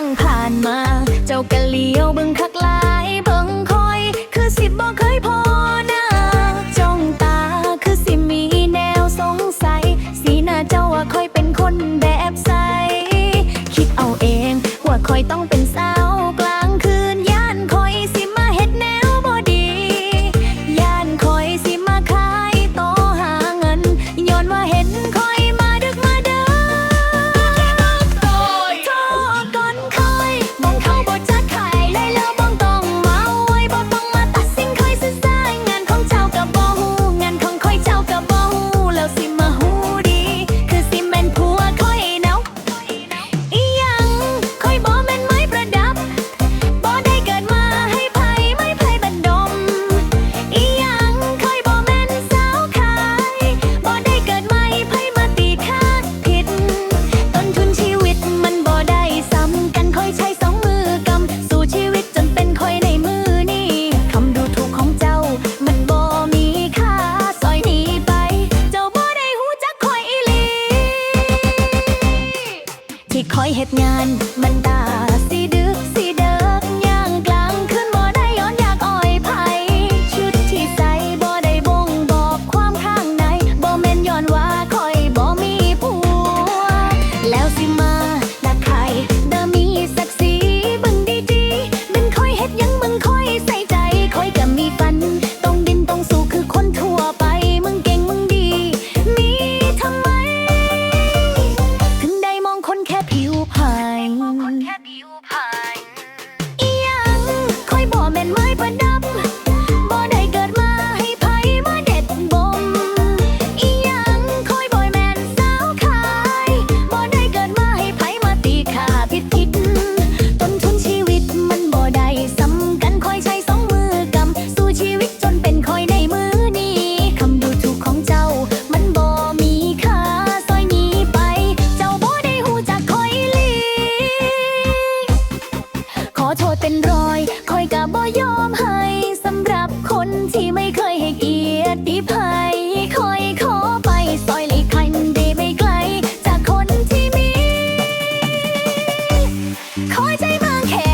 างผ่านมา เจ้ากะเลี้ยวบึงคักลายเบิงคอย คือสิบบ่เคยพอนะจ้องตาคือสิมีแนวสงสัย สีหน้าเจ้าว่าคอยเป็นคนแบบใส คิดเอาเองว่าคอยต้องเป็นสาว อยเหตุงานมันตาสิ อโทษเป็นรอย คอยกะบ่ยอมให้สำหรับคนที่ไม่เคยให้เกียรติภัยคอยขอไปซอยหลีกคันดีไม่ไกล จากคนที่มี คอยใจบางแค่